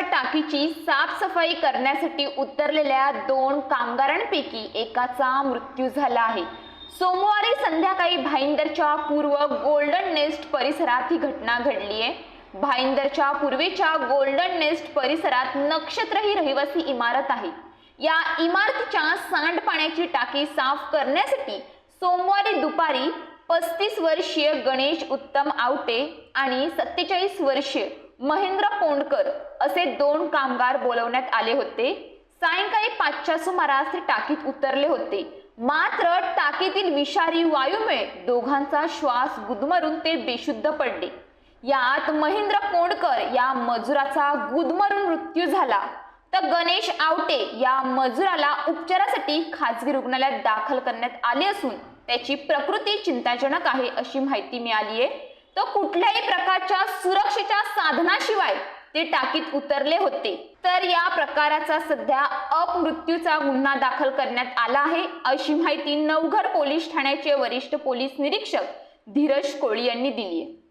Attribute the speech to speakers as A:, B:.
A: टाकीची साफसफाई करण्यासाठी उतरलेल्या दोन कामगारांपैकी एकाचा मृत्यू झाला आहे. सोमवारी संध्याकाळी भाईंदरच्या पूर्व गोल्डन नेस्ट परिसरात ही घटना घडली आहे. भाईंदरच्या पूर्वेच्या गोल्डन नेस्ट परिसरात नक्षत्र ही रहिवासी इमारत आहे. या इमारतीच्या सांडपाण्याची टाकी साफ करण्यासाठी सोमवारी दुपारी पस्तीस वर्षीय गणेश उत्तम आवटे आणि सत्तेचाळीस वर्षीय महेंद्र पोंडकर असे दोन कामगार बोलवण्यात आले होते. सायंकाळी पाचच्या सुमारास ते टाकीत उतरले होते. मात्र टाकीतील विषारी वायूमुळे दोघांचा श्वास गुदमरून ते बेशुद्ध पडले. यात महेंद्र पोंडकर या मजुराचा गुदमरून मृत्यू झाला. तर गणेश आवटे या मजुराला उपचारासाठी खाजगी रुग्णालयात दाखल करण्यात आले असून त्याची प्रकृती चिंताजनक आहे अशी माहिती मिळाली आहे तर कुठल्याही प्रकारच्या सुरक्षेच्या साधनाशिवाय ते टाकीत उतरले होते. तर या प्रकाराचा सध्या अपमृत्यूचा गुन्हा दाखल करण्यात आला आहे. अशी माहिती नवघर पोलीस ठाण्याचे वरिष्ठ पोलीस निरीक्षक धीरज कोळी यांनी दिली आहे.